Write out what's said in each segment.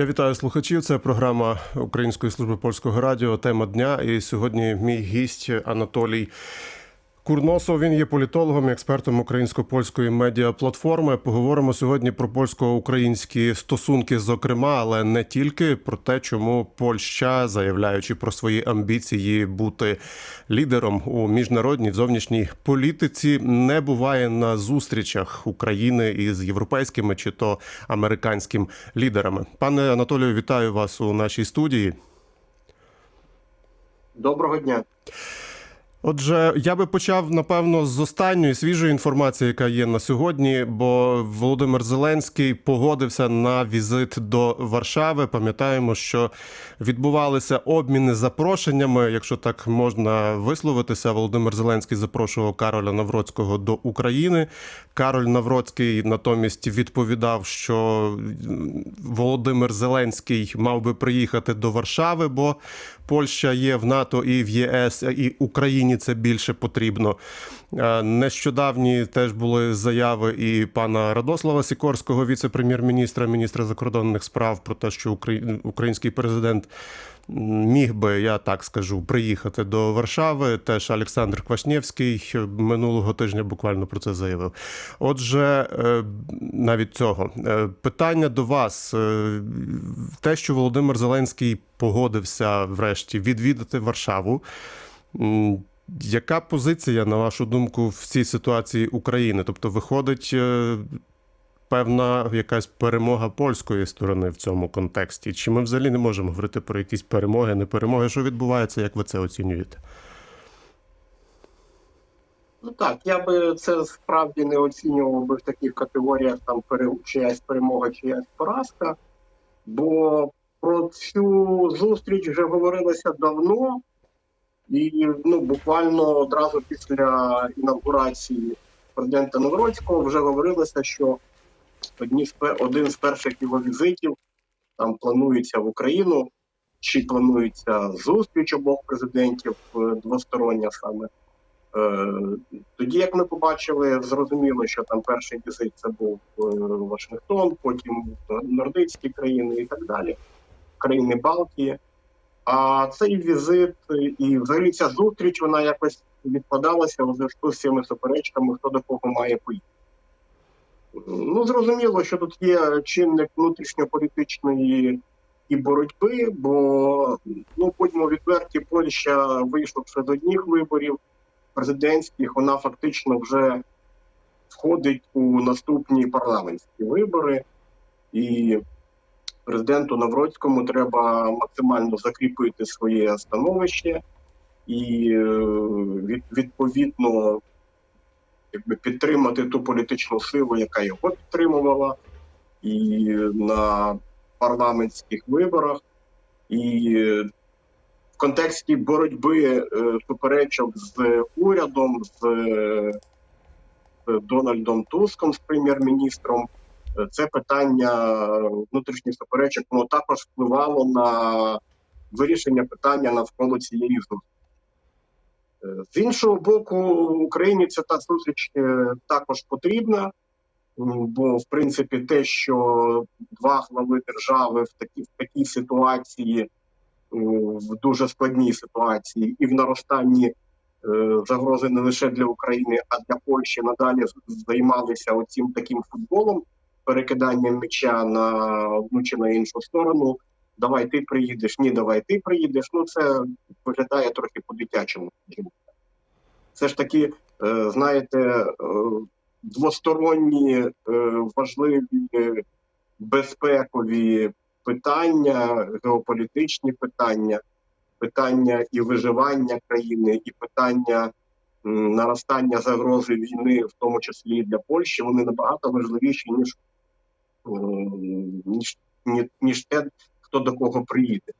Я вітаю слухачів. Це програма Української служби польського радіо. Тема дня. І сьогодні мій гість Анатолій Курносов. Він є політологом, експертом українсько-польської медіаплатформи. Поговоримо сьогодні про польсько-українські стосунки, зокрема, але не тільки про те, чому Польща, заявляючи про свої амбіції бути лідером у міжнародній зовнішній політиці, не буває на зустрічах України із європейськими чи то американськими лідерами. Пане Анатолію, вітаю вас у нашій студії. Доброго дня. Отже, я би почав напевно з останньої свіжої інформації, яка є на сьогодні. Бо Володимир Зеленський погодився на візит до Варшави. Пам'ятаємо, що відбувалися обміни запрошеннями, якщо так можна висловитися. Володимир Зеленський запрошував Кароля Навроцького до України. Кароль Навроцький натомість відповідав, що Володимир Зеленський мав би приїхати до Варшави, бо Польща є в НАТО і в ЄС, і Україні це більше потрібно. Нещодавні теж були заяви і пана Радослава Сікорського, віце-прем'єр-міністра, міністра закордонних справ, про те, що український президент міг би, я так скажу, приїхати до Варшави. Теж Олександр Квашнєвський минулого тижня буквально про це заявив. Отже, навіть цього питання до вас: те, що Володимир Зеленський погодився врешті відвідати Варшаву. Яка позиція, на вашу думку, в цій ситуації України? Тобто, виходить певна якась перемога польської сторони в цьому контексті? Чи ми взагалі не можемо говорити про якісь перемоги, не перемоги? Що відбувається, як ви це оцінюєте? Ну так, я би це справді не оцінював би в таких категоріях там чиясь перемога, чиясь поразка. Бо про цю зустріч вже говорилося давно, і ну буквально одразу після інавгурації президента Новроцького вже говорилося, що одні з один з перших його візитів там планується в Україну, чи планується зустріч обох президентів двостороння саме. Тоді, як ми побачили, зрозуміло, що там перший візит це був Вашингтон, потім нордицькі країни і так далі, країни Балтії. А цей візит і взагалі ця зустріч вона якось відкладалася у зв'язку з цими суперечками, хто до кого має поїхати. Ну, зрозуміло, що тут є чинник внутрішньополітичної і боротьби, бо ну будьмо відверті, Польща вийшла ще з одних виборів президентських, вона фактично вже входить у наступні парламентські вибори, і президенту Навроцькому треба максимально закріпити своє становище і відповідно якби підтримати ту політичну силу, яка його підтримувала, і на парламентських виборах, і в контексті боротьби суперечок з урядом, з Дональдом Туском, з прем'єр-міністром, це питання внутрішніх суперечок воно також впливало на вирішення питання навколо цієї зустрічі. З іншого боку, Україні ця та зустріч також потрібна, бо в принципі те, що два глави держави в такій в такій ситуації, в дуже складній ситуації, і в наростанні загрози не лише для України, а для Польщі надалі займалися оцім таким футболом, перекиданням м'яча на одну чи на іншу сторону. Давай ти приїдеш, ні, давай ти приїдеш. Ну це виглядає трохи по-дитячому. Все ж таки, знаєте, двосторонні важливі безпекові питання, геополітичні питання, питання і виживання країни, і питання наростання загрози війни, в тому числі і для Польщі, вони набагато важливіші ніж ніж, ніж те, хто до кого приїде.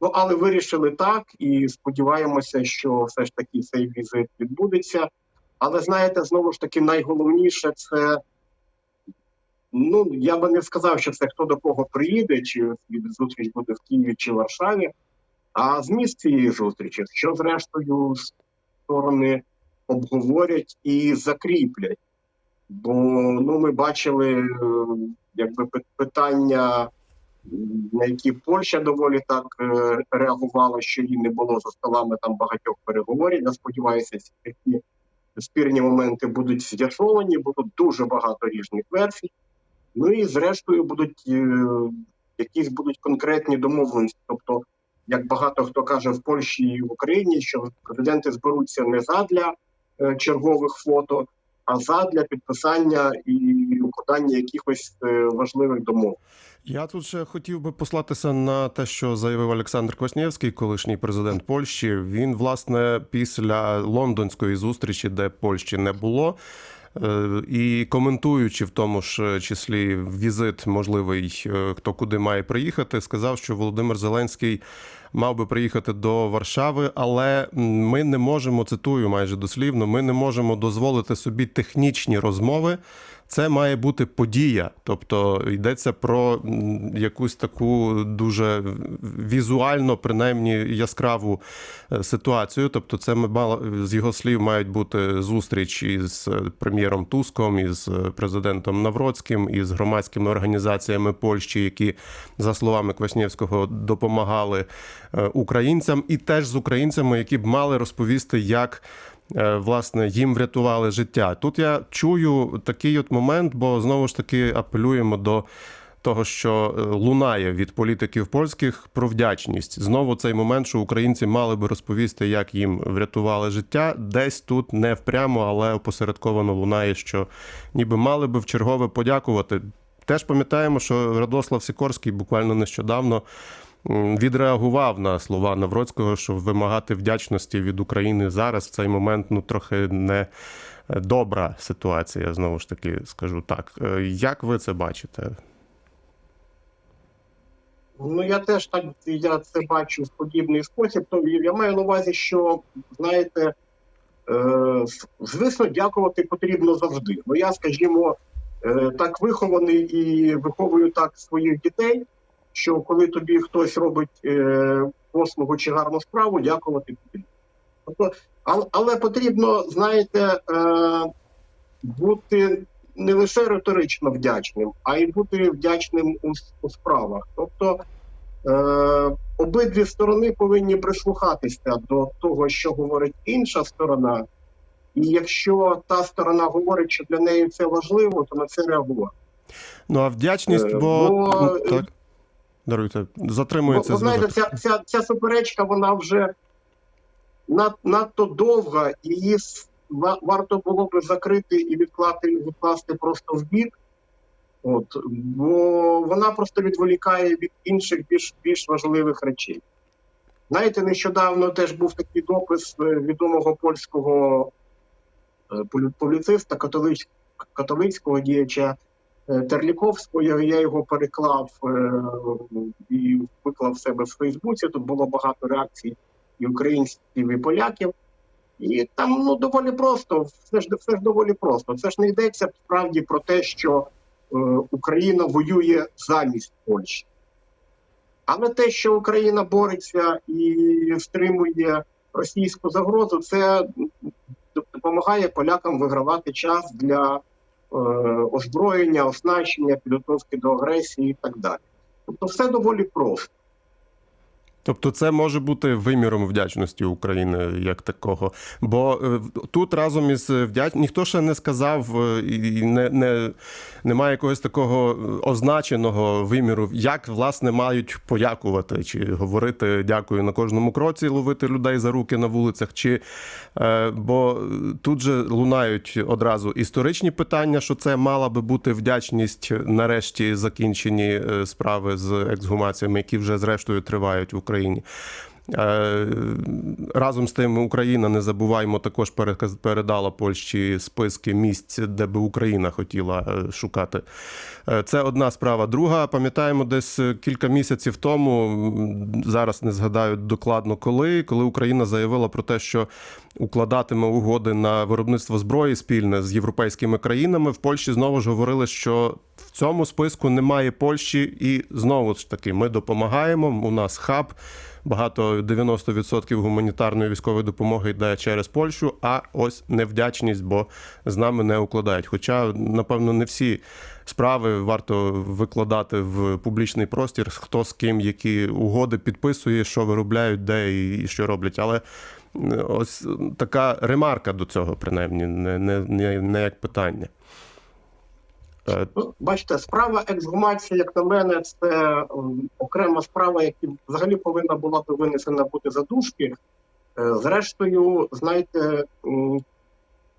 Ну, але вирішили так, і сподіваємося, що все ж таки цей візит відбудеться. Але знаєте, знову ж таки, найголовніше це, ну я би не сказав, що це хто до кого приїде, чи зустріч буде в Києві чи Варшаві, а зміст цієї зустрічі, що зрештою сторони обговорять і закріплять. Бо ну, ми бачили якби питання на які Польща доволі так е, реагувала, що її не було за столами там багатьох переговорів. Я сподіваюся, ці такі спірні моменти будуть з'ясовані, будуть дуже багато різних версій. Ну і зрештою будуть е, якісь будуть конкретні домовленості. Тобто, як багато хто каже в Польщі і в Україні, що президенти зберуться не задля е, чергових фото, а задля підписання і укладання якихось важливих домов. Я тут ще хотів би послатися на те, що заявив Олександр Кваснєвський, колишній президент Польщі. Він, власне, після лондонської зустрічі, де Польщі не було. е, І коментуючи в тому ж числі візит можливий, е, хто куди має приїхати, сказав, що Володимир Зеленський мав би приїхати до Варшави, але ми не можемо цитую майже дослівно. Ми не можемо дозволити собі технічні розмови. Це має бути подія, тобто йдеться про якусь таку дуже візуально, принаймні яскраву е, ситуацію. Тобто, це ми мало з його слів мають бути зустріч із е, прем'єром Туском, із е, президентом Навроцьким, із громадськими організаціями Польщі, які за словами Кваснєвського допомагали українцям, і теж з українцями, які б мали розповісти, як. Е, Власне, їм врятували життя. Тут я чую такий от момент, бо знову ж таки апелюємо до того, що е, лунає від політиків польських про вдячність. Знову цей момент, що українці мали би розповісти, як їм врятували життя. Десь тут не впрямо, але опосередковано лунає, що ніби мали би вчергове подякувати. Теж пам'ятаємо, що Радослав Сікорський буквально нещодавно відреагував на слова Навроцького, що вимагати вдячності від України зараз в цей момент ну трохи не е, добра ситуація. Знову ж таки скажу так. Е, Як ви це бачите? Ну я теж так я це бачу в подібний спосіб. То я маю на увазі, що знаєте, е, звісно, дякувати потрібно завжди. Ну я, скажімо, е, так вихований і виховую так своїх дітей, що коли тобі хтось робить е, послугу чи гарну справу, дякувати. Тобто, але, але потрібно, знаєте, е, бути не лише риторично вдячним, а й бути вдячним у, у справах. Тобто е, обидві сторони повинні прислухатися до того, що говорить інша сторона. І якщо та сторона говорить, що для неї це важливо, то на це реагувати. Ну а вдячність, Е, бо, бо, ну, е, так. Даруйте, затримується бо знаєте, ця, ця, ця суперечка вона вже над, надто довга, і її варто було би закрити і відкласти, відкласти просто в бік. От, бо вона просто відволікає від інших більш, більш важливих речей. Знаєте, нещодавно теж був такий допис е, відомого польського е, полі- публіциста, католич, католицького діяча Терліковського. Я, його переклав е, і виклав в себе в Фейсбуці. Тут було багато реакцій і українців, і поляків. І там ну доволі просто, все ж все ж доволі просто. Це ж не йдеться справді про те, що е, Україна воює замість Польщі. Але те, що Україна бореться і стримує російську загрозу, це допомагає полякам вигравати час для е, озброєння, оснащення, підготовки до агресії і так далі. Тобто, все доволі просто. Тобто, це може бути виміром вдячності України як такого. Бо е, тут разом із вдяч... ніхто ще не сказав е, і не, не, немає якогось такого означеного виміру, як власне мають подякувати, чи говорити дякую на кожному кроці, ловити людей за руки на вулицях, чи е, бо тут же лунають одразу історичні питання, що це мала би бути вдячність нарешті закінчені е, справи з ексгумаціями, які вже зрештою тривають в Україні. Е, Разом з тим, Україна не забуваємо, також передала Польщі списки місць, де би Україна хотіла е, шукати. Е, Це одна справа. Друга, пам'ятаємо, десь е, кілька місяців тому, зараз не згадаю докладно коли, коли Україна заявила про те, що укладатиме угоди на виробництво зброї спільне з європейськими країнами. В Польщі знову ж говорили, що в цьому списку немає Польщі, і знову ж таки ми допомагаємо. У нас хаб. Багато 90% гуманітарної військової допомоги йде через Польщу, а ось невдячність, бо з нами не укладають. Хоча, напевно, не всі справи варто викладати в публічний простір, хто з ким які угоди підписує, що виробляють, де і що роблять. Але ось така ремарка до цього, принаймні, не, не, не як питання. Е, Ну, бачите, справа ексгумації, як на мене, це окрема справа, яка взагалі повинна була би винесена бути за дужки. Е, Зрештою, знаєте,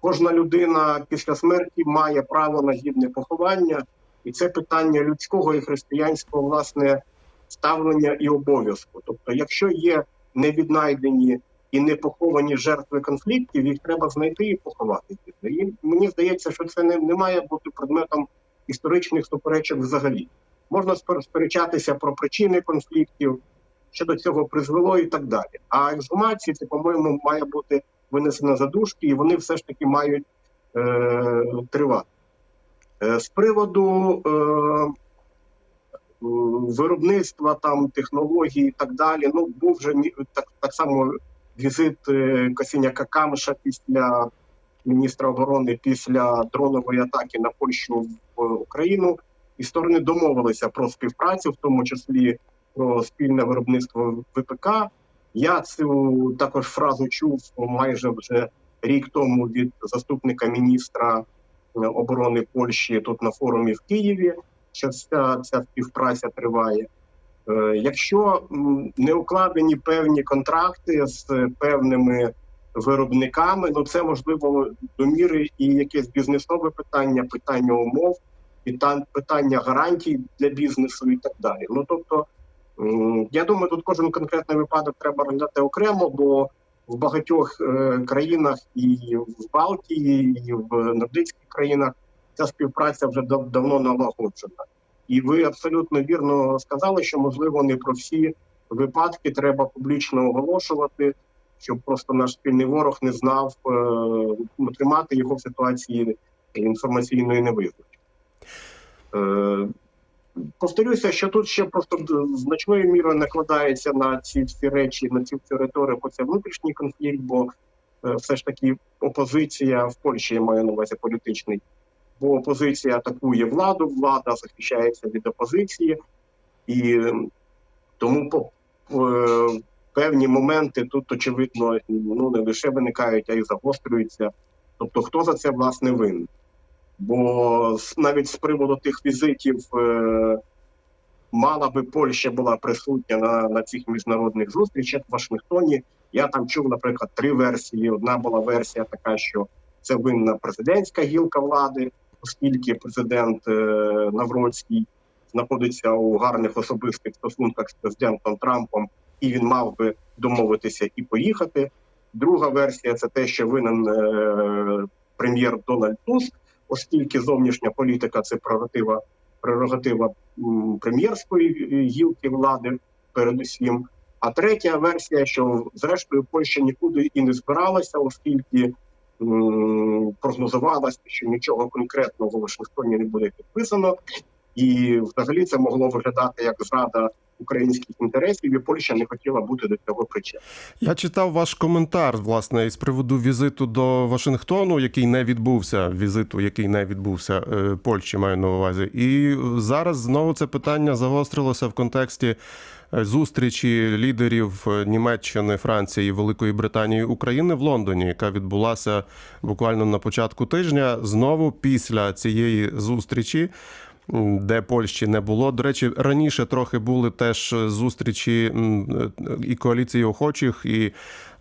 кожна людина після смерті має право на гідне поховання, і це питання людського і християнського власне ставлення і обов'язку. Тобто, якщо є невіднайдені і не поховані жертви конфліктів, їх треба знайти і поховати. І мені здається, що це не, не має бути предметом історичних суперечок взагалі. Можна спер- сперечатися про причини конфліктів, що до цього призвело і так далі. А ексгумації це, по-моєму, має бути винесено за дужки, і вони все ж таки мають е, тривати. Е, з приводу е, виробництва там технологій і так далі. Ну був вже так, так само візит е, Косіняка Камиша після міністра оборони після дронової атаки на Польщу в Україну, і сторони домовилися про співпрацю, в тому числі про спільне виробництво ВПК. Я цю також фразу чув майже вже рік тому від заступника міністра е, оборони Польщі тут на форумі в Києві. Що ця, ця співпраця триває. Е, Якщо не укладені певні контракти з певними виробниками, ну це можливо до міри і якесь бізнесове питання, питання умов, питань- питання гарантій для бізнесу і так далі. Ну тобто, я думаю, тут кожен конкретний випадок треба розглядати окремо, бо в багатьох е, країнах і в Балтії, і в нордицьких країнах ця співпраця вже дав- давно налагоджена. І ви абсолютно вірно сказали, що можливо не про всі випадки треба публічно оголошувати, щоб просто наш спільний ворог не знав е, тримати його в ситуації інформаційної невизначеності. Е, повторюся, що тут ще просто значною мірою накладається на ці всі речі, на цю всю риторику. Це внутрішній конфлікт, бо е, все ж таки опозиція в Польщі я маю на увазі політичний бо опозиція атакує владу, влада захищається від опозиції, і тому по, е, певні моменти тут, очевидно, ну не лише виникають, а й загострюються. Тобто, хто за це власне винен? Бо навіть з приводу тих візитів е, мала би Польща була присутня на, на цих міжнародних зустрічах в Вашингтоні. Я там чув, наприклад, три версії. Одна була версія така, що це винна президентська гілка влади, оскільки президент е, Навроцький знаходиться у гарних особистих стосунках з президентом Трампом, і він мав би домовитися і поїхати. Друга версія це те, що винен е, прем'єр Дональд Туск, оскільки зовнішня політика це прерогатива, прерогатива прем'єрської е, гілки влади, передусім. А третя версія, що зрештою Польща нікуди і не збиралася, оскільки м, прогнозувалося, що нічого конкретного в Вашингтоні не буде підписано, і взагалі це могло виглядати як зрада українських інтересів, і Польща не хотіла бути до цього причетна. Я читав ваш коментар, власне, із приводу візиту до Вашингтону, який не відбувся, візиту, який не відбувся е, Польщі, маю на увазі. І зараз знову це питання загострилося в контексті зустрічі лідерів е, Німеччини, Франції, Великої Британії України в Лондоні, яка відбулася буквально на початку тижня. Знову після цієї зустрічі. Де Польщі не було. До речі, раніше трохи були теж зустрічі е, і коаліції охочих, і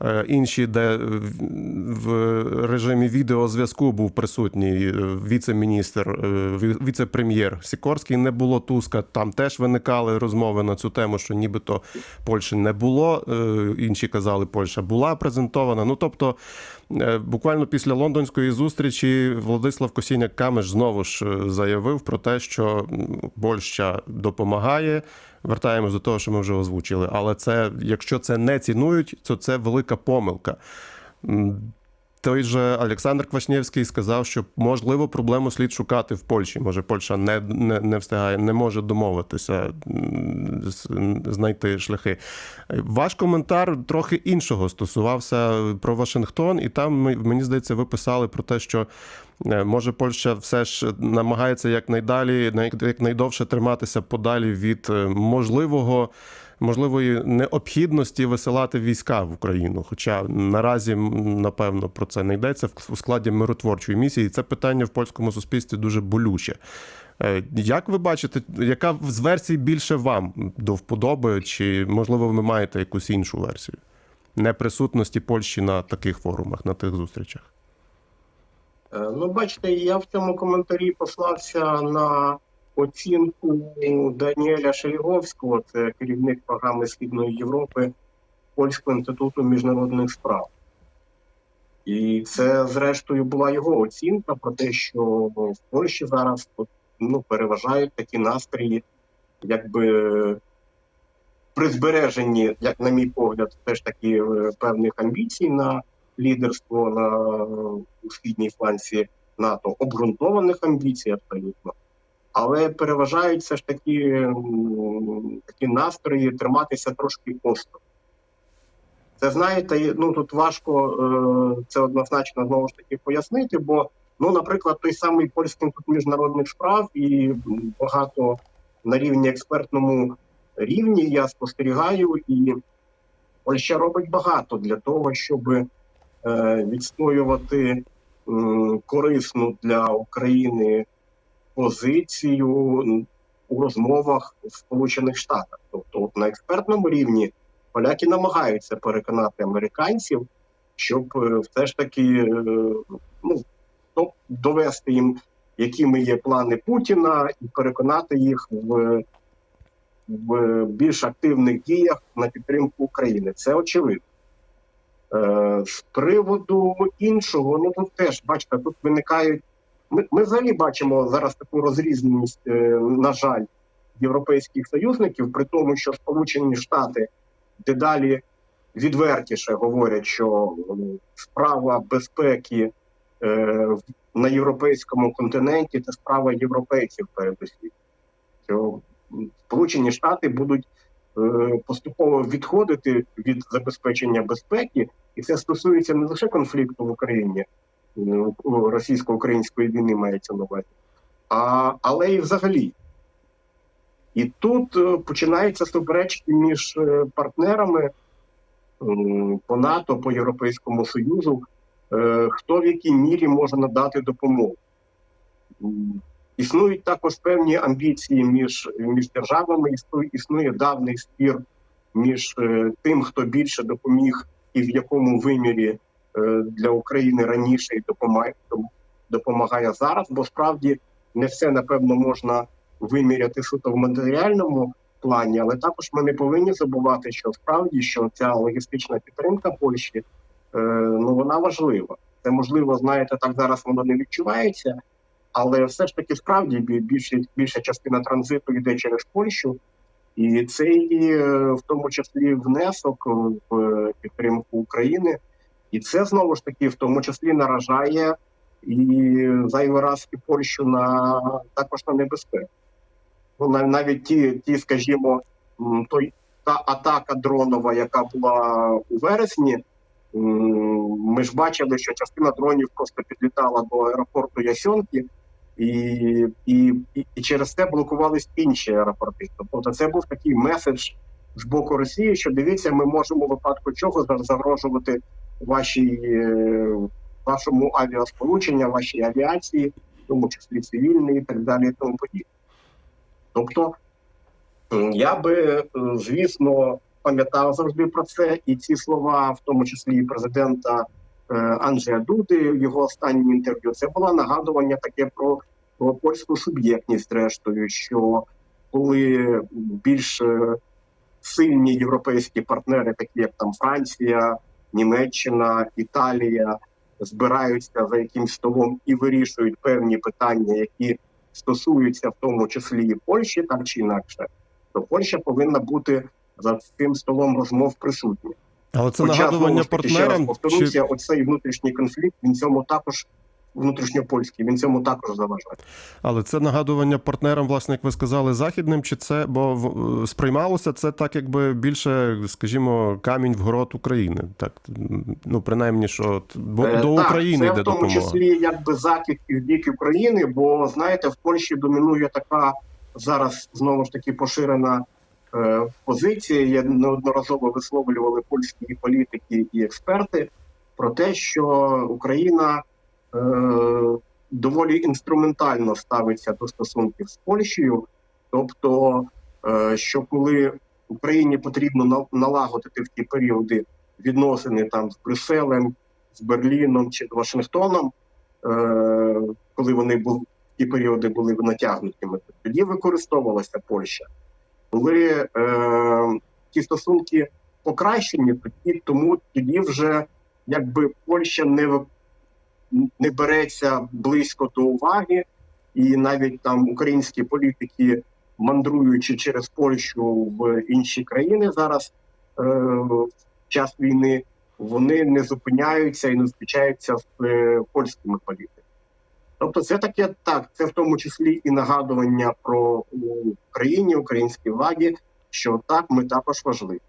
е, інші, де в- режимі відеозв'язку був присутній е, віце-міністр, віце-прем'єр Сікорський. Не було Туска. Там теж виникали розмови на цю тему, що нібито Польщі не було. Інші казали, Польща була презентована. Ну тобто, буквально після лондонської зустрічі Владислав Косіняк Камеш знову ж е, заявив про те, що Польща допомагає. Вертаємось до того, що ми вже озвучили. Але це, якщо це не цінують, то це велика помилка. Той же Олександр Квашнєвський сказав, що можливо проблему слід шукати в Польщі. Може, Польща не, не, не встигає, не може домовитися, знайти шляхи. Ваш коментар трохи іншого стосувався про Вашингтон, і там мені здається, ви писали про те, що е, може Польща все ж намагається якнайдалі, най- якнайдовше триматися подалі від е, можливого. Можливої необхідності висилати війська в Україну. Хоча наразі, напевно, про це не йдеться в- складі миротворчої місії. І це питання в польському суспільстві дуже болюче. Е, Як ви бачите, яка з версій більше вам до вподоби, чи можливо ви маєте якусь іншу версію неприсутності Польщі на таких форумах, на тих зустрічах? Е, Ну, бачите, я в цьому коментарі послався на оцінку Даніеля Шеліговського, це керівник програми Східної Європи Польського інституту міжнародних справ. І це, зрештою, була його оцінка про те, що в Польщі зараз ну, переважають такі настрої, якби при збереженні, як на мій погляд, теж таки е, певних амбіцій на лідерство на у східній фланці НАТО, обґрунтованих амбіцій абсолютно. Але переважають все ж таки такі настрої триматися трошки остро. Це знаєте, ну тут важко е, це однозначно знову ж таки пояснити, бо, ну, наприклад, той самий польський інститут міжнародних справ і багато на рівні експертному рівні я спостерігаю, і Польща робить багато для того, щоб е, відстоювати корисну для України позицію у розмовах в Сполучених Штатах. Тобто, от на експертному рівні поляки намагаються переконати американців, щоб е, все ж таки е, ну, довести їм, якими є плани Путіна, і переконати їх в, в більш активних діях на підтримку України. Це очевидно. Е, з приводу іншого, ну тут теж бачите, тут виникають. Ми, ми взагалі бачимо зараз таку розрізненість, е, на жаль, європейських союзників, при тому, що Сполучені Штати дедалі відвертіше говорять, що справа безпеки е, на європейському континенті це справа європейців передусім. Що Сполучені Штати будуть е, поступово відходити від забезпечення безпеки, і це стосується не лише конфлікту в Україні, російсько-української війни мається на увазі, а, але і взагалі. І тут е, починаються суперечки між е, партнерами по НАТО, по Європейському Союзу, е, хто в якій мірі може надати допомогу. Існують також певні амбіції між, між державами, існує, давний спір між е, тим, хто більше допоміг і в якому вимірі е, для України раніше і допомагає, допомагає зараз, бо справді не все напевно можна виміряти суто в матеріальному плані, але також ми не повинні забувати, що справді що ця логістична підтримка Польщі е, ну вона важлива. Це можливо, знаєте, так зараз воно не відчувається, але все ж таки справді бі- більше, більша частина транзиту йде через Польщу, і цей е, в тому числі внесок в е, підтримку України, і це знову ж таки в тому числі наражає і зайвий раз і Польщу на також на небезпеку. Ну, навіть ті, ті, скажімо, той та атака дронова, яка була у вересні. Ми ж бачили, що частина дронів просто підлітала до аеропорту Ясьонки, і, і, і, через це блокувались інші аеропорти. Тобто, це був такий меседж з боку Росії, що дивіться, ми можемо в випадку чого загрожувати вашій е, вашому авіасполученню, вашій авіації, в тому числі цивільній і так далі, і тому подібне. Тобто, я би, е, звісно, пам'ятав завжди про це, і ці слова, в тому числі і президента е, Анджея Дуди, в його останньому інтерв'ю, це було нагадування таке про, про польську суб'єктність, зрештою, що коли більш сильні європейські партнери, такі як там Франція, Німеччина, Італія, збираються за якимсь столом і вирішують певні питання, які стосуються в тому числі і Польщі, так чи інакше, то Польща повинна бути за цим столом розмов присутня. Але це Хоча, нагадування знову таки, ще раз повторюся, Чи... оцей внутрішній конфлікт він цьому також внутрішньопольський, він цьому також заважає. Але це нагадування партнерам, власне, як ви сказали, західним, чи це бо в- сприймалося це так, якби більше, скажімо, камінь в город України. Так ну принаймні, що бо Е, до так, України це йде в тому допомога. числі якби закид і бік України, бо знаєте, в Польщі домінує така зараз знову ж таки поширена е, позиція. Я неодноразово висловлювали польські політики і експерти про те, що Україна е, доволі інструментально ставиться до стосунків з Польщею, тобто, е, що коли Україні потрібно налагодити в ті періоди відносини там з Брюсселем, з Берліном чи Вашингтоном, е, коли вони були ті періоди були натягнутими, тоді використовувалася Польща. Коли е, ті стосунки покращені, тоді тому тоді вже якби Польща не не береться близько до уваги, і навіть там українські політики, мандруючи через Польщу в інші країни зараз е, в час війни, вони не зупиняються і не зустрічаються з е, польськими політиками. Тобто, це таке так, це в тому числі і нагадування про Україні, українській владі, що так, ми також важливі.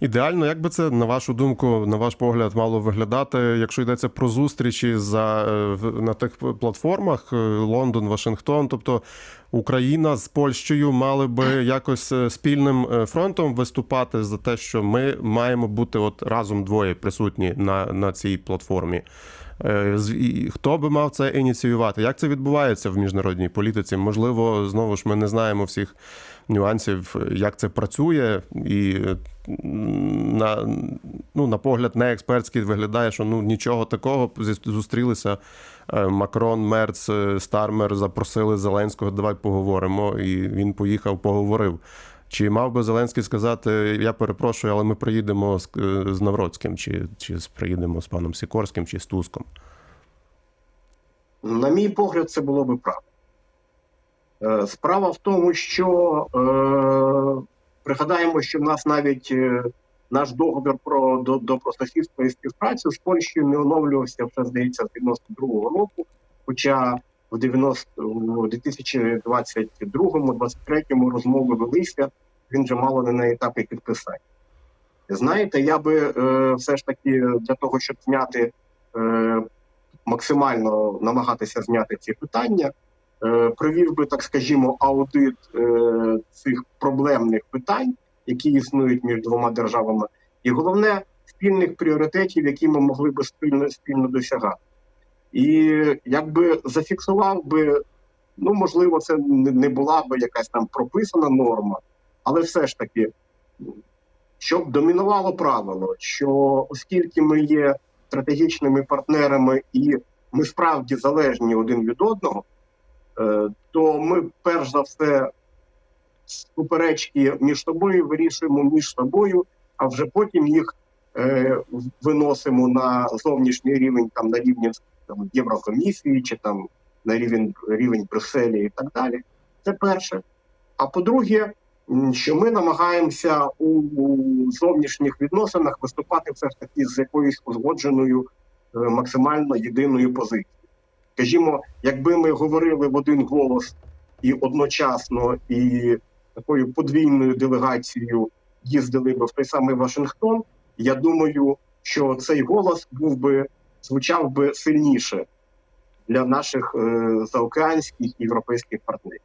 Ідеально, як би це на вашу думку, на ваш погляд, мало виглядати, якщо йдеться про зустрічі за е, на тих платформах е, Лондон, Вашингтон, тобто Україна з Польщею мали би якось е, спільним фронтом виступати за те, що ми маємо бути от разом двоє присутні на, на цій платформі. Хто би мав це ініціювати? Як це відбувається в міжнародній політиці? Можливо, знову ж ми не знаємо всіх нюансів, як це працює, і на, ну, на погляд не експертський виглядає, що ну нічого такого. Зустрілися е, Макрон, Мерц, е, Стармер, запросили Зеленського, давай поговоримо. І він поїхав, поговорив. Чи мав би Зеленський сказати: я перепрошую, але ми приїдемо з, е, з Навроцьким, чи, чи приїдемо з паном Сікорським, чи з Туском? На мій погляд, це було би правильно. Е, Справа в тому, що е, пригадаємо, що в нас навіть е, наш договір про до, добросусідство і співпрацю з Польщею не оновлювався вже, здається, з 92-го року. Хоча в 90, у 2022-2023 розмови велися, він вже мало не на етапі підписання. Знаєте, я би е, все ж таки для того, щоб зняти е, максимально намагатися зняти ці питання, провів би, так скажімо, аудит е, цих проблемних питань, які існують між двома державами, і головне спільних пріоритетів, які ми могли би спільно спільно досягати. І якби зафіксував би, ну можливо, це не була би якась там прописана норма, але все ж таки, щоб домінувало правило, що оскільки ми є стратегічними партнерами і ми справді залежні один від одного, е, то ми перш за все суперечки між собою вирішуємо між собою, а вже потім їх е, виносимо на зовнішній рівень, там на рівні там, Єврокомісії чи там на рівень рівень Брюсселі і так далі. Це перше. А по-друге, що ми намагаємося у зовнішніх відносинах виступати все ж таки з якоюсь узгодженою е, максимально єдиною позицією. Скажімо, якби ми говорили в один голос і одночасно, і такою подвійною делегацією їздили би в той самий Вашингтон, я думаю, що цей голос був би звучав би сильніше для наших е, заокеанських європейських партнерів.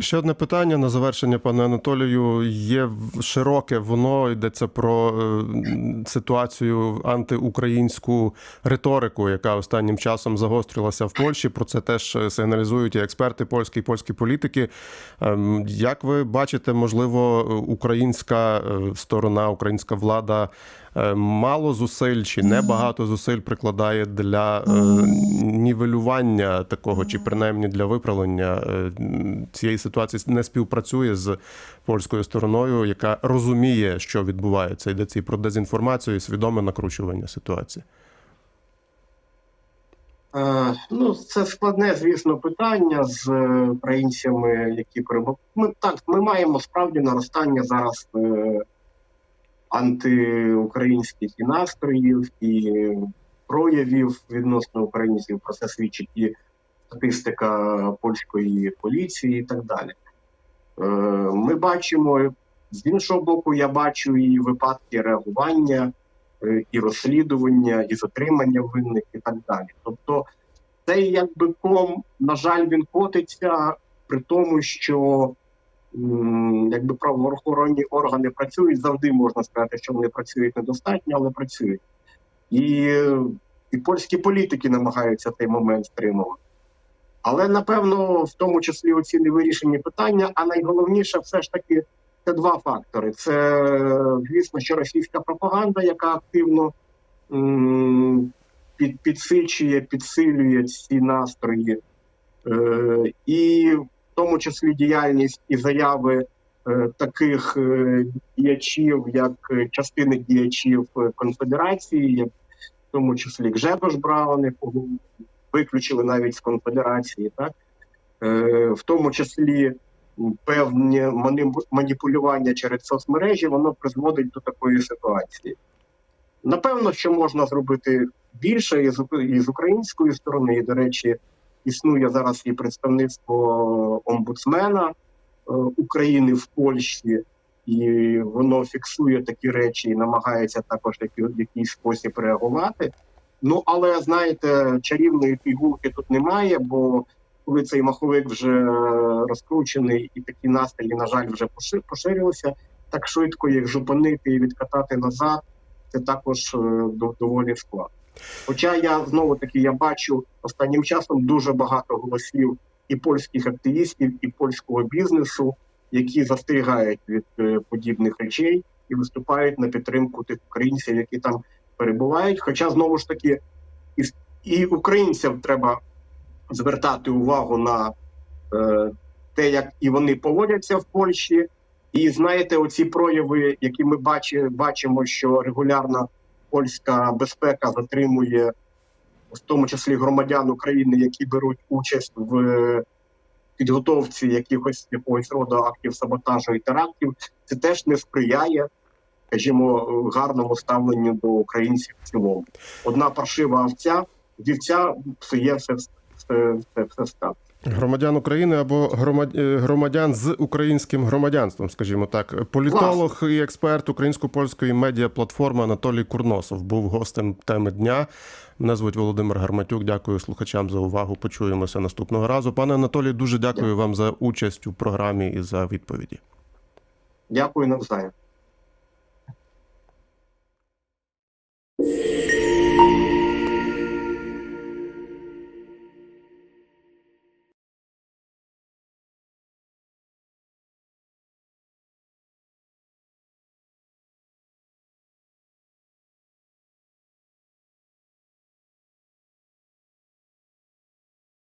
Ще одне питання на завершення, пане Анатолію. Є широке, воно йдеться про е, ситуацію антиукраїнську риторику, яка останнім часом загострилася в Польщі. Про це теж е, сигналізують і експерти польські, і польські політики. Ем, Як ви бачите, можливо, українська сторона, українська влада мало зусиль чи небагато зусиль прикладає для е, нівелювання такого, чи принаймні для виправлення е, цієї ситуації не співпрацює з польською стороною, яка розуміє, що відбувається. Йдеться і про дезінформацію, і свідоме накручування ситуації. Е, ну, це складне, звісно, питання з е, українцями, які перебувають. Ми так, ми маємо справді наростання зараз е, антиукраїнських і настроїв, і проявів відносно українців. Про це свідчить і статистика польської поліції, і так далі. Е, Ми бачимо з іншого боку, я бачу і випадки реагування, е, і розслідування, і затримання винних, і так далі. Тобто, цей якби ком, на жаль, він котиться при тому, що якби правоохоронні органи працюють, завжди можна сказати, що вони працюють недостатньо, але працюють. І, і польські політики намагаються цей момент стримувати. Але напевно, в тому числі оці невирішені питання. А найголовніше, все ж таки, це два фактори: це, звісно, що російська пропаганда, яка активно під, підсичує, підсилює ці настрої, е, і тому числі діяльність і заяви е, таких е, діячів, як е, частини діячів е, конфедерації, як в тому числі Гжебош якого виключили навіть з конфедерації, так е, в тому числі певні маніпулювання через соцмережі, воно призводить до такої ситуації. Напевно, що можна зробити більше і з, і з української сторони. І, до речі, існує зараз і представництво омбудсмена е, України в Польщі, і воно фіксує такі речі і намагається також в якийсь спосіб реагувати. Ну але знаєте, чарівної пігулки тут немає, бо коли цей маховик вже розкручений, і такі настрої, на жаль, вже поши- поширилися, так швидко їх зупинити і відкатати назад, це також е, доволі складно. Хоча я знову таки я бачу останнім часом дуже багато голосів і польських активістів, і польського бізнесу, які застерігають від е, подібних речей і виступають на підтримку тих українців, які там перебувають. Хоча знову ж таки і, українцям треба звертати увагу на е, те, як і вони поводяться в Польщі. І знаєте, оці прояви, які ми бачимо, що регулярно польська безпека затримує, в тому числі громадян України, які беруть участь в е, підготовці якихось якогось роду актів саботажу і терактів, це теж не сприяє, скажімо, гарному ставленню до українців в цілому. Одна паршива овця, вівця псує все, все, все, все став. Громадян України або е, громадян з українським громадянством, скажімо так. Політолог і експерт українсько-польської медіаплатформи Анатолій Курносов був гостем теми дня. Мене звуть Володимир Гарматюк. Дякую слухачам за увагу. Почуємося наступного разу. Пане Анатолій, дуже дякую вам за участь у програмі і за відповіді. Дякую навзаєм.